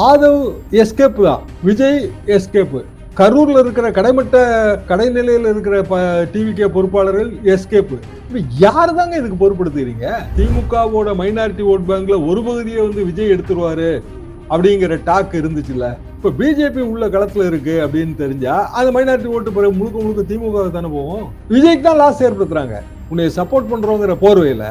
Aadhav escape தான். Vijay escape கரூர்ல இருக்கிற கடைமட்ட கடைநிலையில் இருக்கிற டிவிகே பொறுப்பாளர்கள் எஸ்கேப். யார் தாங்க இதுக்கு பொறுப்படுத்துறீங்க திமுகவோட மைனாரிட்டி ஓட் பேங்க்ல ஒரு பகுதியை வந்து விஜய் எடுத்துருவாரு அப்படிங்கிற டாக் இருந்துச்சுல்ல. இப்ப பிஜேபி உள்ள களத்துல இருக்கு அப்படின்னு தெரிஞ்சா அந்த மைனாரிட்டி ஓட்டு பிறகு முழுக்க முழுக்க திமுக தானே போவோம்? விஜய்க்கு தான் லாஸ் ஏற்படுத்துறாங்க. உன்னை சப்போர்ட் பண்றோங்கிற போர்வையில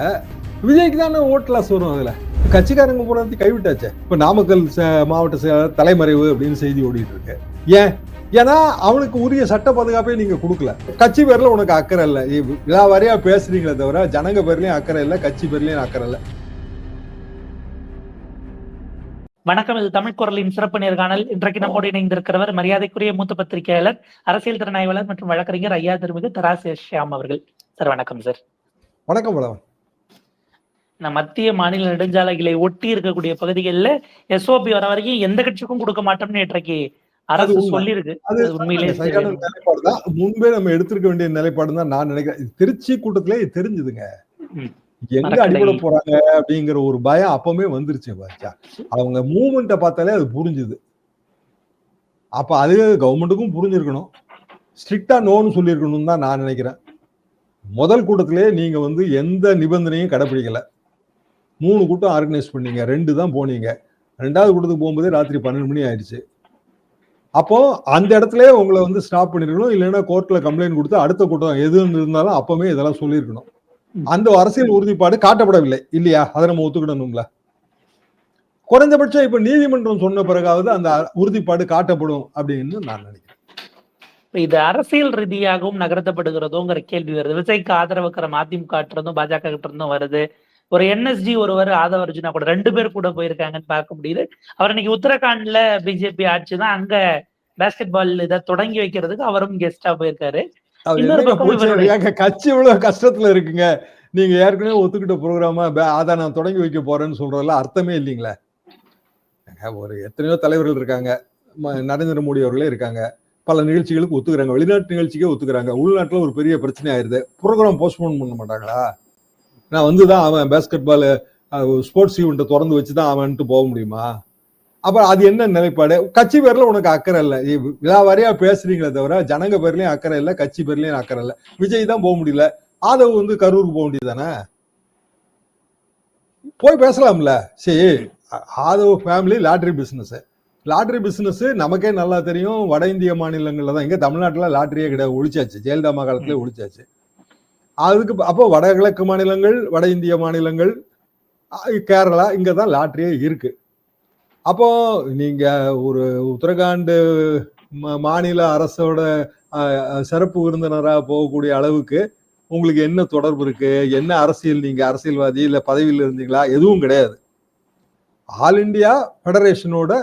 விஜய்க்கு தானே ஓட் லாஸ் வரும் அதுல? கட்சிக்காரங்க பூராத்தையும் கைவிட்டாச்சே. இப்ப நாமக்கல் மாவட்ட செயலாளர் தலைமறைவு அப்படின்னு செய்தி ஓடிட்டு இருக்கு. ஏன்? ஏன்னா அவனுக்கு உரிய சட்ட பாதுகாப்பே நீங்க கொடுக்கல. கட்சி பேர்ல உனக்கு அக்கறை இல்லை. விழா வாரியா பேசுறீங்களே தவிர ஜனங்க பேர்லயும் அக்கறை இல்லை கட்சி பேர்லயும் அக்கறை இல்லை. வணக்கம் இது தமிழ் குரலின் சிறப்பு நேர்காணல். இன்றைக்கு நம்மோடு இணைந்திருக்கிறவர் மரியாதைக்குரிய மூத்த பத்திரிகையாளர் அரசியல் திறனாய்வாளர் மற்றும் வழக்கறிஞர் ஐயா திருமிகு தராசு ஷியாம் அவர்கள். சார் வணக்கம் சார். வணக்கம் நான் மத்திய மாநில நெடுஞ்சாலைகளை ஒட்டி இருக்கக்கூடிய பகுதிகளில் எஸ்ஓபி வர வரைக்கும் எந்த கட்சிக்கும் கொடுக்க மாட்டோம்னு இன்றைக்கு அரசு. சொல்லியிருக்கு. முன்பே நம்ம எடுத்திருக்க வேண்டிய நிலைப்பாடு தான் நான் நினைக்கிறேன். திருச்சி கூட்டத்திலே தெரிஞ்சுதுங்க. எங்க. அடிபட போறாங்க அப்படிங்கிற ஒரு பயம் அப்பவுமே வந்துருச்சு அவங்க மூவ்மெண்ட்டை பார்த்தாலே அது புரிஞ்சுது. அப்ப அது கவர்மெண்ட்டுக்கும் புரிஞ்சிருக்கணும். ஸ்ட்ரிக்டா நோன்னு சொல்லியிருக்கணும் தான் நான் நினைக்கிறேன். முதல் கூட்டத்திலே நீங்க வந்து எந்த நிபந்தனையும் கடைப்பிடிக்கல. மூணு கூட்டம் ஆர்கனைஸ் பண்ணீங்க ரெண்டு தான் போனீங்க. ரெண்டாவது கூட்டத்துக்கு போகும்போதே ராத்திரி பன்னெண்டு மணி ஆயிடுச்சு. அப்போ அந்த இடத்துல உங்களை வந்து ஸ்டாப் பண்ணிருக்கணும் இல்லைன்னா கோர்ட்ல கம்ப்ளைண்ட் கொடுத்து அடுத்த கூட்டம் எது இருந்தாலும் அப்பவே இதெல்லாம் சொல்லியிருக்கணும். அந்த அரசியல் உறுதிப்பாடு காட்டப்படவில்லை. இல்லையா? அதை நம்ம ஒத்துக்கிடணும்ல. குறைஞ்சபட்சம் இப்ப நீதிமன்றம் சொன்ன பிறகாவது அந்த உறுதிப்பாடு காட்டப்படும் அப்படின்னு நான் நினைக்கிறேன். இது அரசியல் ரீதியாகவும் நகர்த்தப்படுகிறதோங்கிற கேள்வி வருது. விஜய்க்கு மதிமுக கிட்ட இருந்தும் பாஜக கிட்ட இருந்தும் வருது. ஒரு என்எஸ்ஜி ஒருவர் ஆதவ அர்ஜுனா கூட ரெண்டு பேர் கூட போயிருக்காங்கன்னு பார்க்க முடியுது. அவர் இன்னைக்கு உத்தரகாண்ட்ல பிஜேபி ஆட்சி தான். அங்க பாஸ்கெட் பால் இதை தொடங்கி வைக்கிறதுக்கு அவரும் கெஸ்டா போயிருக்காரு. கட்சி இவ்வளவு கஷ்டத்துல இருக்குங்க. நீங்க ஏற்கனவே ஒத்துக்கிட்ட ப்ரோக்ராமா அதான் நான் தொடங்கி வைக்க போறேன்னு சொல்றதுல அர்த்தமே இல்லைங்களே. ஒரு எத்தனையோ தலைவர்கள் இருக்காங்க. நரேந்திர மோடி அவர்களே இருக்காங்க. பல நிகழ்ச்சிகளுக்கு ஒத்துக்கிறாங்க. வெளிநாட்டு நிகழ்ச்சிக்கே ஒத்துக்கிறாங்க. உள்நாட்டுல ஒரு பெரிய பிரச்சனை ஆயிருது. ப்ரோக்ராம் போஸ்ட்போன் பண்ண மாட்டாங்களா? நான் வந்து தான் அவன் பேஸ்கெட் பால் ஸ்போர்ட்ஸ் ஈவெண்ட்டை திறந்து வச்சு தான் அவன்ட்டு போக முடியுமா? அப்ப அது என்ன நிலைப்பாடு? கட்சி பேர்ல உனக்கு அக்கறை இல்லை. விழா வாரியா பேசுறீங்களே தவிர ஜனங்க பேர்லயும் அக்கறை இல்லை கட்சி பேர்லயும் அக்கறை இல்லை. விஜய் தான் போக முடியல. ஆதவ் வந்து கரூருக்கு போக வேண்டியதானே போய் பேசலாம்ல. சரி Aadhav family lottery business lottery business நமக்கே நல்லா தெரியும். வட இந்திய மாநிலங்கள்ல தான் இங்க தமிழ்நாட்டுல லாட்டரியே கிடையாது. ஒழிச்சாச்சு. ஜெயலலிதா காலத்திலே ஒழிச்சாச்சு. அதுக்கு அப்போ வடகிழக்கு மாநிலங்கள் வட இந்திய மாநிலங்கள் கேரளா இங்கே தான் லாட்ரியே இருக்கு. அப்போ நீங்கள் ஒரு உத்தரகாண்டு மாநில அரசோட சிறப்பு விருந்தினராக போகக்கூடிய அளவுக்கு உங்களுக்கு என்ன தொடர்பு இருக்கு? என்ன அரசியல் நீங்க அரசியல்வாதி இல்லை பதவியில் இருந்தீங்களா? எதுவும் கிடையாது. ஆல் இந்தியா ஃபெடரேஷனோட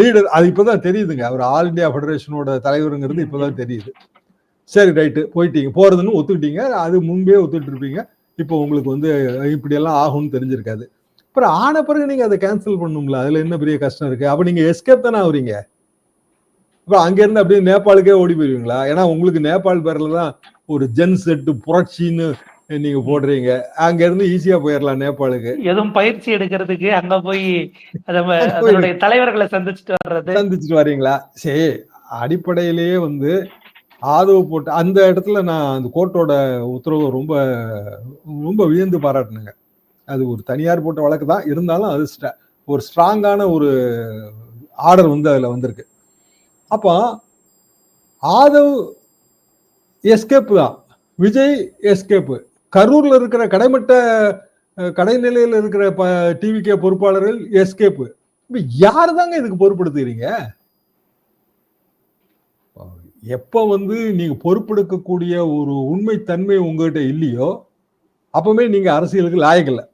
லீடர் அது இப்போதான் தெரியுதுங்க. அவர் ஆல் இந்தியா ஃபெடரேஷனோட தலைவருங்கிறது இப்போதான் தெரியுது. சரி ரைட்டு. போயிட்டீங்க. போறதுன்னு ஒத்துக்கிட்டீங்க. அது முன்பே ஒத்துட்டு இருப்பீங்க. இப்போ உங்களுக்கு வந்து இப்படி எல்லாம் ஆகும்னு தெரிஞ்சிருக்காது. அப்புறம் ஆன பிறகு நீங்க அதை கேன்சல் பண்ணுங்களா? அதுல என்ன பெரிய கஷ்டம் இருக்கு? அப்ப நீங்க எஸ்கேப் தானே ஆகுறீங்க? இப்ப அங்க இருந்து அப்படியே நேபாளுக்கே ஓடி போயிருவீங்களா? ஏன்னா உங்களுக்கு நேபாள் பேர்ல தான் ஒரு ஜென் செட்டு புரட்சின்னு நீங்க போடுறீங்க. அங்க இருந்து ஈஸியா போயிடலாம் நேபாளுக்கு. எதுவும் பயிற்சி எடுக்கிறதுக்கு அங்க போய் தலைவர்களை சந்திச்சுட்டு வர்றது. சந்திச்சுட்டு வரீங்களா? சரி அடிப்படையிலேயே வந்து ஆதரவு போட்டு அந்த இடத்துல நான் அந்த கோர்ட்டோட உத்தரவு ரொம்ப ரொம்ப வியந்து பாராட்டினேங்க. அது ஒரு தனியார் போட்ட வழக்கு தான். இருந்தாலும் அது ஒரு ஸ்ட்ராங்கான ஒரு ஆர்டர் வந்து அதில் வந்திருக்கு. அப்போ ஆதவ் எஸ்கேப் தான். விஜய் எஸ்கேப்பு கரூரில் இருக்கிற கடைமட்ட கடைநிலையில் இருக்கிற ப டிவிகே பொறுப்பாளர்கள் எஸ்கேப்பு இப்போ யார் தாங்க இதுக்கு பொறுப்படுத்துகிறீங்க எப்போ வந்து நீங்கள் பொறுப்பெடுக்கக்கூடிய ஒரு உண்மை தன்மை உங்ககிட்ட இல்லையோ அப்பவுமே நீங்கள் அரசியலுக்கு லாயக்கில்லை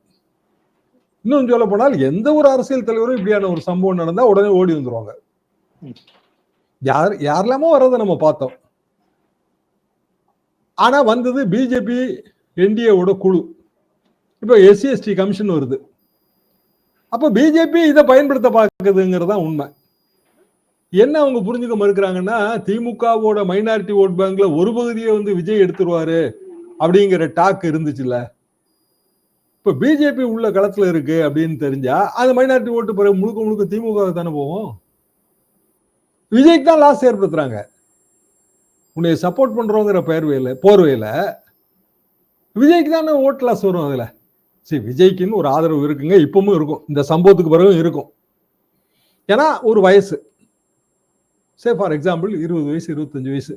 இன்னும் சொல்ல போனால் எந்த ஒரு அரசியல் தலைவரும் இப்படியான ஒரு சம்பவம் நடந்தா உடனே ஓடி வந்துருவாங்க. யார் யாரெல்லாமோ வர்றதை நம்ம பார்த்தோம். ஆனா வந்தது பிஜேபி என்டிஏவோட குழு. இப்போ எஸ்சிஎஸ்டி கமிஷன் வருது. அப்போ பிஜேபி இதை பயன்படுத்த பார்க்குதுங்கிறது தான் உண்மை. என்ன அவங்க புரிஞ்சுக்க மறுக்கிறாங்கன்னா திமுகவோட மைனாரிட்டி ஓட் பேங்க்ல ஒரு பகுதியை வந்து விஜய் எடுத்துருவாரு அப்படிங்கிற டாக் இருந்துச்சுல்ல. இப்ப பிஜேபி உள்ள களத்துல இருக்கு அப்படின்னு தெரிஞ்சா அது மைனாரிட்டி ஓட்டு பிறகு முழுக்க முழுக்க திமுக தானே போவோம் விஜய்க்கு தான் லாஸ் ஏற்படுத்துறாங்க. உன்னை சப்போர்ட் பண்றோங்கிற பேர்வையில போர்வையில விஜய்க்கு தானே ஓட்டு லாஸ் வரும் அதுல. சரி விஜய்க்குன்னு ஒரு ஆதரவு இருக்குங்க இப்பவும் இருக்கும். இந்த சம்பவத்துக்கு பிறகும் இருக்கும். ஏன்னா ஒரு வயசு. சே ஃபார் எக்ஸாம்பிள் இருபது வயசு இருபத்தஞ்சு வயசு.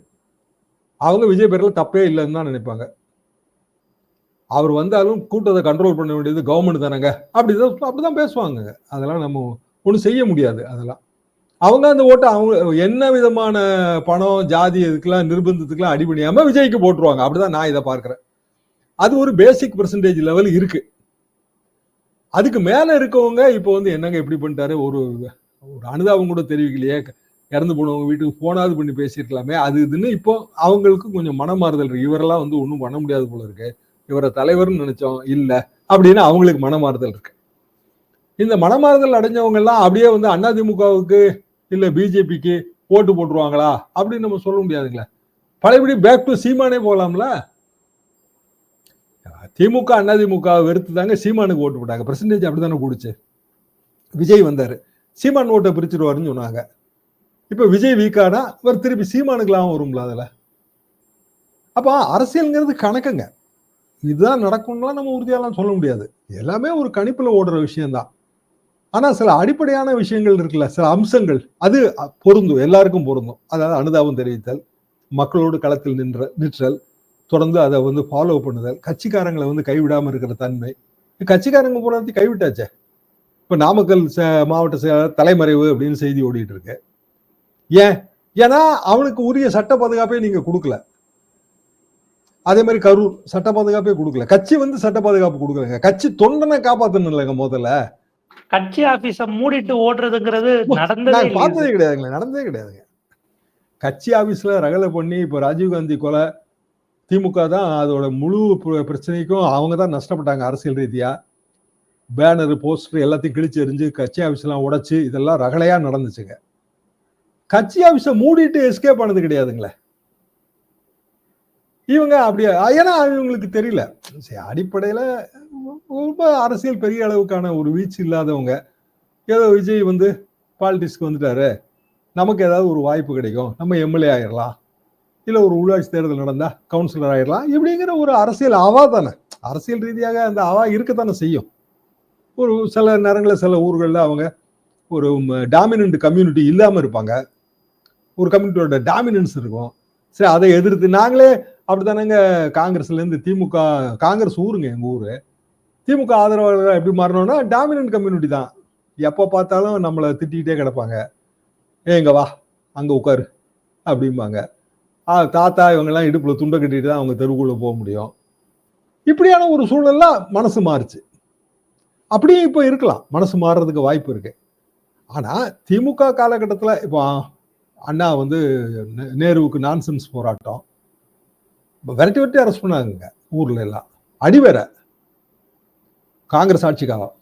அவங்க விஜய் பேரில் தப்பே இல்லைன்னு தான் நினைப்பாங்க. அவர் வந்தாலும் கூட்டத்தை கண்ட்ரோல் பண்ண வேண்டியது கவர்மெண்ட் தானேங்க. அப்படிதான் அப்படிதான் பேசுவாங்க. அதெல்லாம் நம்ம ஒன்றும் செய்ய முடியாது அதெல்லாம். அவங்க அந்த ஓட்டை அவங்க என்ன விதமான பணம் ஜாதி இதுக்கெல்லாம் நிர்பந்தத்துக்கெல்லாம் அடிபணியாமல் விஜய்க்கு போட்டுருவாங்க. அப்படிதான் நான் இதை பார்க்குறேன். அது ஒரு பேசிக் பெர்சன்டேஜ் லெவல் இருக்கு. அதுக்கு மேலே இருக்கவங்க இப்போ வந்து என்னங்க இப்படி பண்ணிட்டாரு? ஒரு ஒரு அனுதாபம் கூட தெரிவிக்கலையே. இறந்து போனவங்க வீட்டுக்கு போனாது பண்ணி பேசியிருக்கலாமே. அது இதுன்னு இப்போ அவங்களுக்கு கொஞ்சம் மனமாறுதல் இருக்கு. இவரெல்லாம் வந்து ஒன்றும் பண்ண முடியாது போல இருக்கு. இவரை தலைவர்னு நினைச்சோம் இல்லை அப்படின்னு அவங்களுக்கு மனமாறுதல் இருக்கு. இந்த மனமாறுதல் அடைஞ்சவங்க எல்லாம் அப்படியே வந்து அதிமுகவுக்கு இல்லை பிஜேபிக்கு ஓட்டு போட்டுருவாங்களா? அப்படின்னு நம்ம சொல்ல முடியாதுங்களே. பழையபடி பேக் டு சீமானே போகலாம்ல திமுக அதிமுக வெறுத்து தாங்க சீமானுக்கு ஓட்டு போட்டாங்க. பெர்சன்டேஜ் அப்படித்தானே கூடுச்சு. விஜய் வந்தார். சீமான் ஓட்டை பிரிச்சிருவாருன்னு சொன்னாங்க. இப்போ விஜய் வீக்கானா? இவர் திருப்பி சீமானுக்கெல்லாம் வரும்ல அதில். அப்போ அரசியல்ங்கிறது கணக்குங்க. இதுதான் நடக்கும்லாம் நம்ம உறுதியாலாம் சொல்ல முடியாது. எல்லாமே ஒரு கணிப்பில் ஓடுற விஷயம்தான். ஆனால் சில அடிப்படையான விஷயங்கள் இருக்குல்ல சில அம்சங்கள் அது பொருந்தும். எல்லாருக்கும் பொருந்தும். அதாவது அனுதாபம் தெரிவித்தல் மக்களோடு களத்தில் நின்ற நிற்றல் தொடர்ந்து அதை வந்து ஃபாலோ பண்ணுதல் கட்சிக்காரங்களை வந்து கைவிடாமல் இருக்கிற தன்மை. கட்சிக்காரங்க போராட்டி கைவிட்டாச்சே. இப்போ நாமக்கல் மாவட்ட செயலாளர் தலைமறைவு அப்படின்னு செய்தி ஓடிட்டு இருக்கு. ஏன்? ஏன்னா அவனுக்கு உரிய சட்ட பாதுகாப்பே நீங்க கொடுக்கல. அதே மாதிரி கரூர் சட்ட பாதுகாப்பே கொடுக்கல. கட்சி வந்து சட்ட பாதுகாப்பு கொடுக்கலங்க. கட்சி தொண்டனை காப்பாத்தணும் இல்லைங்க முதல்ல. கட்சி ஆபீஸ மூடிட்டு ஓடுறதுங்கிறது நடந்ததே பார்த்ததே கிடையாதுங்களே நடந்ததே கிடையாதுங்க. கட்சி ஆபீஸ்ல ரகலை பண்ணி இப்போ ராஜீவ்காந்தி கொலை திமுக தான் அதோட முழு பிர- பிரச்சனைக்கும் அவங்க தான் நஷ்டப்பட்டாங்க அரசியல் ரீதியா. பேனர் போஸ்டர் எல்லாத்தையும் கிழிச்சு எறிஞ்சு கட்சி ஆபீஸ்லாம் உடைச்சு இதெல்லாம் ரகலையா நடந்துச்சுங்க. கட்சி ஆஃபீஸை மூடிட்டு எஸ்கேப் ஆனது கிடையாதுங்களே. இவங்க அப்படியே ஏன்னா இவங்களுக்கு தெரியல. சரி, அடிப்படையில் ரொம்ப அரசியல் பெரிய அளவுக்கான ஒரு வீச்சு இல்லாதவங்க. ஏதோ விஜய் வந்து பாலிடிக்ஸ்க்கு வந்துட்டாரு. நமக்கு ஏதாவது ஒரு வாய்ப்பு கிடைக்கும். நம்ம எம்எல்ஏ ஆயிடலாம் இல்லை ஒரு உள்ளாட்சி தேர்தல் நடந்தால் கவுன்சிலர் ஆயிடலாம் இப்படிங்கிற ஒரு அரசியல் அவா தானே. அரசியல் ரீதியாக அந்த அவா இருக்கத்தானே செய்யும். ஒரு சில நேரங்களில் சில ஊர்களில் அவங்க ஒரு டாமினன்ட் கம்யூனிட்டி இல்லாமல் இருப்பாங்க. ஒரு கம்யூனிட்டியோட டாமினன்ஸ் இருக்கும். சரி அதை எதிர்த்து நாங்களே அப்படித்தானங்க காங்கிரஸ்லேருந்து திமுக காங்கிரஸ் ஊருங்க எங்கள் ஊர். திமுக ஆதரவாளர்கள் எப்படி மாறணும்னா டாமினன்ட் கம்யூனிட்டி தான். எப்போ பார்த்தாலும் நம்மளை திட்டிகிட்டே கிடப்பாங்க. ஏங்க வா அங்கே உட்காரு அப்படிம்பாங்க. ஆ தாத்தா இவங்கெல்லாம் இடுப்பில் துண்டை கட்டிட்டு தான் அவங்க தெருவுக்குள்ளே போக முடியும். இப்படியான ஒரு சூழல்லாம் மனசு மாறுச்சு. அப்படியும் இப்போ இருக்கலாம். மனசு மாறுறதுக்கு வாய்ப்பு இருக்கு. ஆனால் திமுக காலகட்டத்தில் இப்போ அண்ணா வந்து நேருவுக்கு நான்சென்ஸ் போராட்டம். விரட்டி விரட்டி அரெஸ்ட் பண்ணாங்க ஊரில் எல்லாம். அடி வேற. காங்கிரஸ் ஆட்சிக்காலம்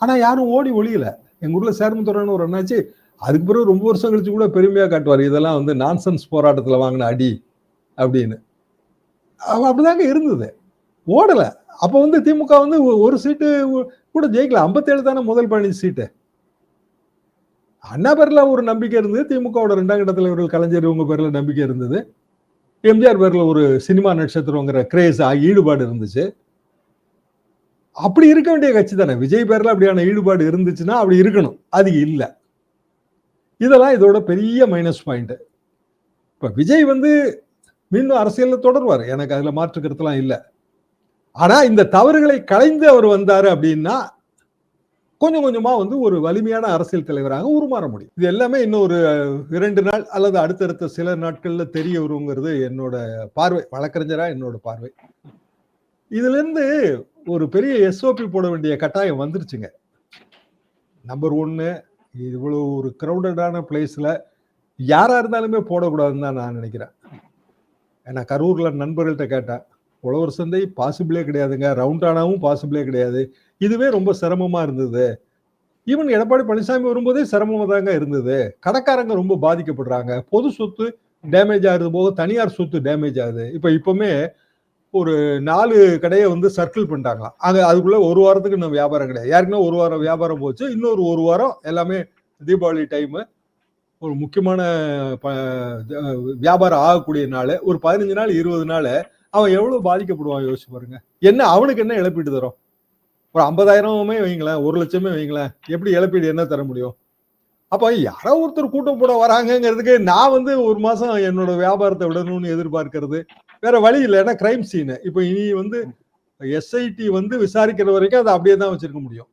ஆனால் யாரும் ஓடி ஒழியலை எங்கள் ஊரில் சேர்மத்துறன்னு ஒரு அண்ணாச்சு அதுக்கு பிறகு ரொம்ப வருஷம் கழிச்சு கூட பெருமையாக காட்டுவார் இதெல்லாம் வந்து நான்சென்ஸ் போராட்டத்தில் வாங்கின அடி அப்படின்னு. அப்படிதாங்க இருந்தது. ஓடலை. அப்போ வந்து திமுக வந்து ஒரு சீட்டு கூட ஜெயிக்கல. 57 தானே முதல் பழனி சீட்டு. அண்ணா பேர்ல ஒரு நம்பிக்கை இருந்தது. திமுகவோட ரெண்டாம் கட்ட தலைவர்கள் கலைஞர் இவங்க பேர்ல நம்பிக்கை இருந்தது. எம்ஜிஆர் பேர்ல ஒரு சினிமா நட்சத்திரங்கிற கிரேஸ் ஈடுபாடு இருந்துச்சு. அப்படி இருக்க வேண்டிய கட்சி தானே. விஜய் பேர்ல அப்படியான ஈடுபாடு இருந்துச்சுன்னா அப்படி இருக்கணும். அது இல்லை. இதெல்லாம் இதோட பெரிய மைனஸ் பாயிண்ட் இப்போ விஜய் வந்து மீண்டும் அரசியலில் தொடர்வார். எனக்கு அதில் மாற்றுக்கிறதுலாம் இல்லை. ஆனால் இந்த தவறுகளை களைந்து அவர் வந்தார் அப்படின்னா கொஞ்சம் கொஞ்சமா வந்து ஒரு வலிமையான அரசியல் தலைவராக உருமாற முடியும். இது எல்லாமே இன்னும் ஒரு இரண்டு நாள் அல்லது அடுத்தடுத்த சில நாட்கள்ல தெரிய வருங்கிறது என்னோட பார்வை. வழக்கறிஞரா என்னோட பார்வை. இதுல இருந்து ஒரு பெரிய எஸ்ஓபி போட வேண்டிய கட்டாயம் வந்துருச்சுங்க. நம்பர் ஒன்னு இவ்வளவு ஒரு கிரௌடடான பிளேஸ்ல யாரா இருந்தாலுமே போடக்கூடாதுன்னு தான் நான் நினைக்கிறேன். ஏன்னா கரூர்ல நண்பர்கள்ட்ட கேட்டேன். உழவர் சந்தை பாசிபிளே கிடையாதுங்க. ரவுண்டானாவும் பாசிபிளே கிடையாது. இதுவே ரொம்ப சிரமமா இருந்தது. ஈவன் எடப்பாடி பழனிசாமி வரும்போதே சிரமமாக தாங்க இருந்தது. கடைக்காரங்க ரொம்ப பாதிக்கப்படுறாங்க. பொது சொத்து டேமேஜ் ஆகுது போக தனியார் சொத்து டேமேஜ் ஆகுது. இப்போ இப்பவுமே ஒரு நாலு கடையை வந்து சர்க்கிள் பண்ணிட்டாங்களாம் அது அதுக்குள்ளே ஒரு வாரத்துக்கு இன்னும் வியாபாரம் கிடையாது. யாருக்குன்னா ஒரு வாரம் வியாபாரம் போச்சு. இன்னொரு ஒரு வாரம் எல்லாமே தீபாவளி டைமு ஒரு முக்கியமான ப- வியாபாரம் ஆகக்கூடிய நாள். ஒரு பதினஞ்சு நாள் இருபது நாள் அவன் எவ்வளோ பாதிக்கப்படுவான் யோசிச்சு பாருங்க. என்ன அவனுக்கு என்ன இழப்பீட்டு தரும்? ஒரு ஐம்பதாயிரமுமே வைங்களேன் ஒரு லட்சமே வைங்களேன் எப்படி இழப்பீடு என்ன தர முடியும்? அப்போ யாரோ ஒருத்தர் கூட்டம் போட வராங்கங்கிறதுக்கு நான் வந்து ஒரு மாதம் என்னோட வியாபாரத்தை விடணும்னு எதிர்பார்க்கறது. வேற வழி இல்லை ஏன்னா கிரைம் சீனு இப்போ இனி வந்து எஸ்ஐடி வந்து விசாரிக்கிற வரைக்கும் அதை அப்படியே தான் வச்சிருக்க முடியும்.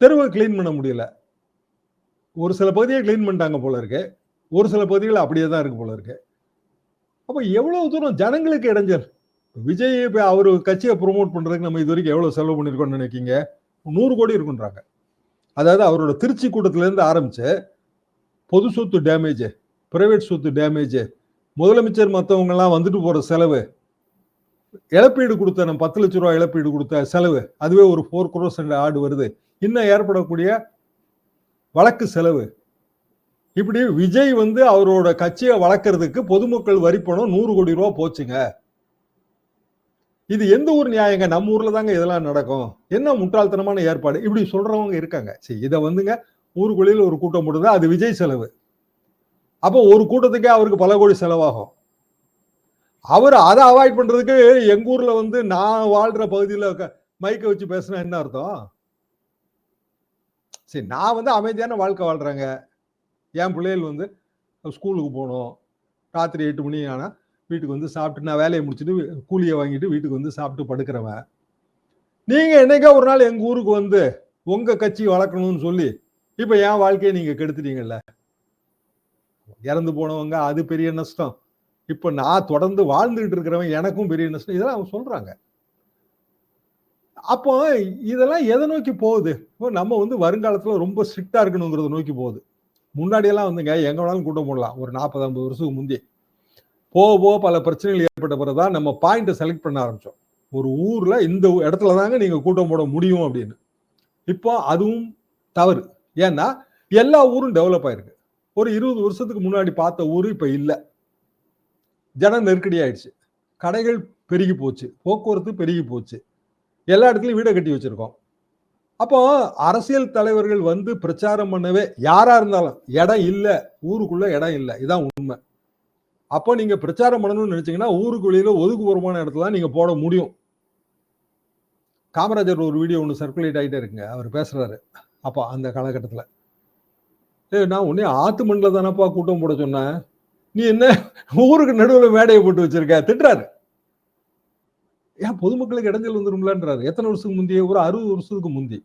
தெருவை க்ளீன் பண்ண முடியல. ஒரு சில பகுதியை க்ளீன் பண்ணிட்டாங்க போல இருக்கு. ஒரு சில பகுதிகள் அப்படியே தான் இருக்கு போல இருக்கு. அப்போ எவ்வளவு தூரம் ஜனங்களுக்கு இடைஞ்சல்? விஜய் இப்போ அவர் கட்சியை ப்ரொமோட் பண்ணுறதுக்கு நம்ம இது வரைக்கும் எவ்வளோ செலவு பண்ணிருக்கோம்னு நினைக்கிங்க? நூறு கோடி இருக்குன்றாங்க. அதாவது அவரோட திருச்சி கூட்டத்திலேருந்து ஆரம்பித்து பொது சொத்து டேமேஜ் பிரைவேட் சொத்து டேமேஜ் முதலமைச்சர் மற்றவங்கெல்லாம் வந்துட்டு போகிற செலவு இழப்பீடு கொடுத்த நம்ம பத்து லட்ச ரூபா இழப்பீடு கொடுத்த செலவு அதுவே ஒரு ஃபோர் குரோஸ் ஆடு வருது. இன்னும் ஏற்படக்கூடிய வழக்கு செலவு. இப்படி விஜய் வந்து அவரோட கட்சியை வளர்க்கறதுக்கு பொதுமக்கள் வரி பணம் நூறு கோடி ரூபா போச்சுங்க. இது எந்த ஊர் நியாயங்க? நம்ம ஊர்ல தாங்க இதெல்லாம் நடக்கும். என்ன முட்டாள்தனமான ஏற்பாடு? இப்படி சொல்றவங்க இருக்காங்க. சரி இதை வந்துங்க ஊருக்குள்ளில் ஒரு கூட்டம் போடுது. அது விஜய் செலவு. அப்போ ஒரு கூட்டத்துக்கே அவருக்கு பல கோடி செலவாகும். அவர் அதை அவாய்ட் பண்றதுக்கு எங்க ஊர்ல வந்து நான் வாழ்ற பகுதியில் மைக்கை வச்சு பேசினா என்ன அர்த்தம்? சரி நான் வந்து அமைதியான வாழ்க்கை வாழ்றேங்க. என் பிள்ளைகள் வந்து ஸ்கூலுக்கு போகணும். ராத்திரி எட்டு மணி ஆனால் வீட்டுக்கு வந்து சாப்பிட்டு நான் வேலையை முடிச்சுட்டு கூலியை வாங்கிட்டு வீட்டுக்கு வந்து சாப்பிட்டு படுக்கிறவன். நீங்க என்னைக்கா ஒரு நாள் எங்க ஊருக்கு வந்து உங்க கட்சி வளர்க்கணும்னு சொல்லி இப்போ என் வாழ்க்கையை நீங்க கெடுத்துட்டீங்கல்ல? இறந்து போனவங்க அது பெரிய நஷ்டம். இப்ப நான் தொடர்ந்து வாழ்ந்துகிட்டு இருக்கிறவன் எனக்கும் பெரிய நஷ்டம். இதெல்லாம் அவங்க சொல்றாங்க. அப்போ இதெல்லாம் எதை நோக்கி போகுது? இப்போ நம்ம வந்து வருங்காலத்துல ரொம்ப ஸ்ட்ரிக்டாக இருக்கணுங்கிறத நோக்கி போகுது. முன்னாடி எல்லாம் வந்துங்க எங்க வேணாலும் கூட்டம் போடலாம். ஒரு நாற்பது ஐம்பது வருஷத்துக்கு முந்தி போக போக பல பிரச்சனைகள் ஏற்பட்ட பிறகுதான் நம்ம பாயிண்ட்டை செலக்ட் பண்ண ஆரம்பித்தோம் ஒரு ஊரில் இந்த இடத்துல தாங்க நீங்கள் கூட்டம் போட முடியும் அப்படின்னு. இப்போ அதுவும் தவறு. ஏன்னா எல்லா ஊரும் டெவலப் ஆயிருக்கு. ஒரு இருபது வருஷத்துக்கு முன்னாடி பார்த்த ஊர் இப்போ இல்லை. ஜன நெருக்கடி ஆயிடுச்சு. கடைகள் பெருகி போச்சு. போக்குவரத்து பெருகி போச்சு. எல்லா இடத்துலையும் வீடை கட்டி வச்சுருக்கோம். அப்போ அரசியல் தலைவர்கள் வந்து பிரச்சாரம் பண்ணவே யாராக இருந்தாலும் இடம் இல்லை. ஊருக்குள்ளே இடம் இல்லை. இதான் உண்மை. அப்போ நீங்க பிரச்சாரம் பண்ணணும்னு நினைச்சீங்கன்னா ஊருக்கு வெளியில இடத்துல தான் நீங்க போட முடியும். காமராஜர் ஒரு வீடியோ ஒன்று சர்க்குலேட் ஆகிட்டே இருக்குங்க. அவர் பேசுறாரு. அப்போ அந்த காலகட்டத்தில். ஏய் நான் உன்னே ஆத்து மண்ணில் தானப்பா கூட்டம் போட சொன்னேன். நீ என்ன ஊருக்கு நடுவில் மேடையை போட்டு வச்சிருக்க? திட்டுறாரு. ஏன் பொதுமக்களுக்கு இடைஞ்சல் வந்துரும்லன்றாரு. எத்தனை வருஷத்துக்கு முந்தைய ஒரு அறுபது வருஷத்துக்கு முந்தி.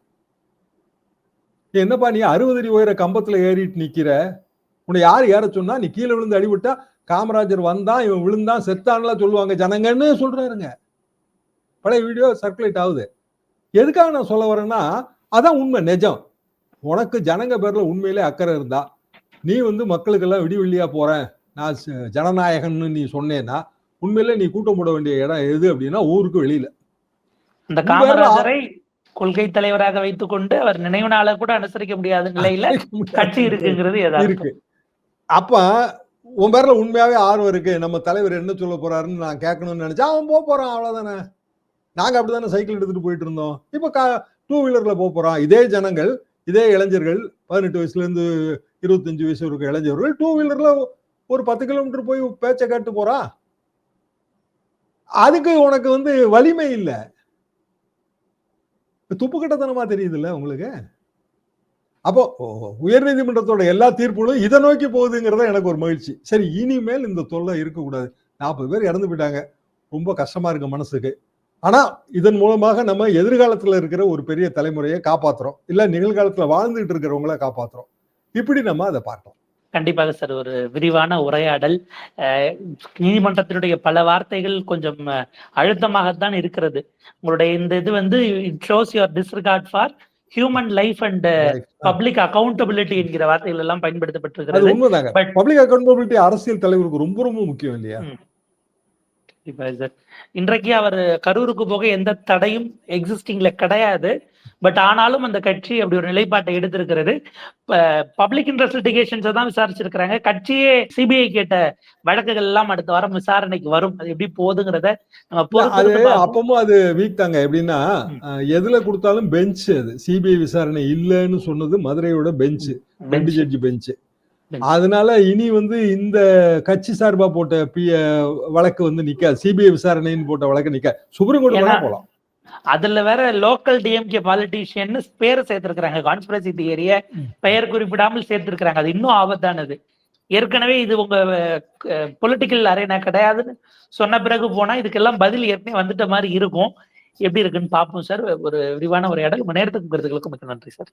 என்னப்பா நீ அறுபது அடி உயர கம்பத்துல ஏறிட்டு நிக்கிற? உன்னை யார் ஏற சொன்னா நீ கீழே விழுந்து அடிபட்டா காமராஜர் வந்தான் இவன் விழுந்தான் செத்தான்லாம் சொல்லுவாங்க. ஜனங்கன்னு சொல்றாருங்க. பழைய வீடியோ சர்க்குலேட் ஆகுது. எதுக்காக நான் சொல்ல வரேன்னா அதான் உண்மை நிஜம். உனக்கு ஜனங்க பேர்ல உண்மையிலே அக்கறை இருந்தா நீ வந்து மக்களுக்கெல்லாம் விடிவெள்ளியா போறேன் நான் ஜனநாயகன்னு நீ சொன்னேன்னா உண்மையிலே நீ கூட்டம் போட வேண்டிய இடம் எது அப்படின்னா ஊருக்கு வெளியில. இந்த காமராஜரை கொள்கை தலைவராக வைத்துக் கொண்டு அவர் நினைவு நாளை கூட அனுசரிக்க முடியாத நிலையில கட்சி இருக்குங்கிறது இருக்கு. அப்ப உன் பேர்ல உண்மையாவே ஆர்வம் இருக்கு. நம்ம தலைவர் என்ன சொல்ல போறாருன்னு நான் கேட்கணும்னு நினைச்சா அவன் போக போறான் அவ்வளவுதானே? நாங்க அப்படிதானே சைக்கிள் எடுத்துட்டு போயிட்டு இருந்தோம். இப்ப டூ வீலர்ல போக போறான். இதே ஜனங்கள் இதே இளைஞர்கள் பதினெட்டு வயசுல இருந்து இருபத்தஞ்சு வயசு இருக்க இளைஞர்கள் டூ வீலர்ல ஒரு பத்து கிலோமீட்டர் போய் பேச்ச கேட்டு போறா? அதுக்கு உனக்கு வந்து வலிமை இல்ல. துப்புக்கட்டத்தனமா தெரியுதுல்ல உங்களுக்கு? அப்போ உயர் நீதிமன்றத்தோட எல்லா தீர்ப்புகளும் இதை நோக்கி போகுதுங்கிறத எனக்கு ஒரு மகிழ்ச்சி. சரி இனிமேல் இந்த தொல்லை இருக்கக்கூடாது. நாற்பது பேர் இறந்து போயிட்டாங்க. ரொம்ப கஷ்டமா இருக்கு மனசுக்கு. ஆனா இதன் மூலமாக நம்ம எதிர்காலத்துல இருக்கிற ஒரு பெரிய தலைமுறையை காப்பாத்துறோம். இல்ல நிகழ்காலத்துல வாழ்ந்துட்டு இருக்கிறவங்கள காப்பாத்துறோம். இப்படி நம்ம அதை பார்க்கலாம். கண்டிப்பாக சார் ஒரு விரிவான உரையாடல். நீதிமன்றத்தினுடைய பல வார்த்தைகள் கொஞ்சம் அழுத்தமாகத்தான் இருக்கிறது. உங்களுடைய இந்த இது வந்து it shows your disregard for human life and public accountability என்கிற வார்த்தைகள் எல்லாம் பயன்படுத்தப்பட்டிருக்கிறது. பப்ளிக் அக்கௌண்டபிலிட்டி அரசியல் தலைவருக்கு ரொம்ப ரொம்ப முக்கியம் இல்லையா? கண்டிப்பா சார் இன்றைக்கு அவர் கரூருக்கு போக எந்த தடையும் எக்ஸிஸ்டிங்ல கிடையாது. பட் ஆனாலும் அந்த கட்சி அப்படி ஒரு நிலைப்பாட்டை எடுத்திருக்கிறது. பப்ளிக் இன்ட்ரெஸ்ட் லிட்டிகேஷன்ஸை தான் விசாரிச்சிருக்கிறாங்க. கட்சியே சிபிஐ கேட்ட வழக்குகள் எல்லாம் அடுத்த வாரம் விசாரணைக்கு வரும். அது எப்படி போகுதுங்கிறத நம்ம அது. அப்பமும் அது வீக் தாங்க. எப்படின்னா எதுல கொடுத்தாலும் பெஞ்ச் அது. சிபிஐ விசாரணை இல்லைன்னு சொன்னது மதுரையோட பெஞ்ச் ரெண்டு. ஜட்ஜி பெஞ்ச். அதனால இனி வந்து இந்த கட்சி சார்பா போட்ட பி வழக்கு வந்து நிக்காது. சிபிஐ விசாரணைன்னு போட்ட வழக்கு நிக்காது. சுப்ரீம் கோர்ட் போலாம். அதுல வேற லோக்கல் டிஎம்கே பாலிட்டிஷியன் பேரை சேர்த்திருக்கிறாங்க. கான்ஸ்பிரசி தியரிய. பெயர் குறிப்பிடாமல் சேர்த்திருக்கிறாங்க. அது இன்னும் ஆபத்தானது. ஏற்கனவே இது உங்க பொலிட்டிக்கல் அரேனா கிடையாதுன்னு சொன்ன பிறகு போனா இதுக்கெல்லாம் பதில் ஏற்கனவே வந்துட்ட மாதிரி இருக்கும். எப்படி இருக்குன்னு பார்ப்போம் சார். ஒரு விரிவான ஒரு இடம் நேரத்துக்கு கருத்துக்களுக்கு மிக்க நன்றி சார்.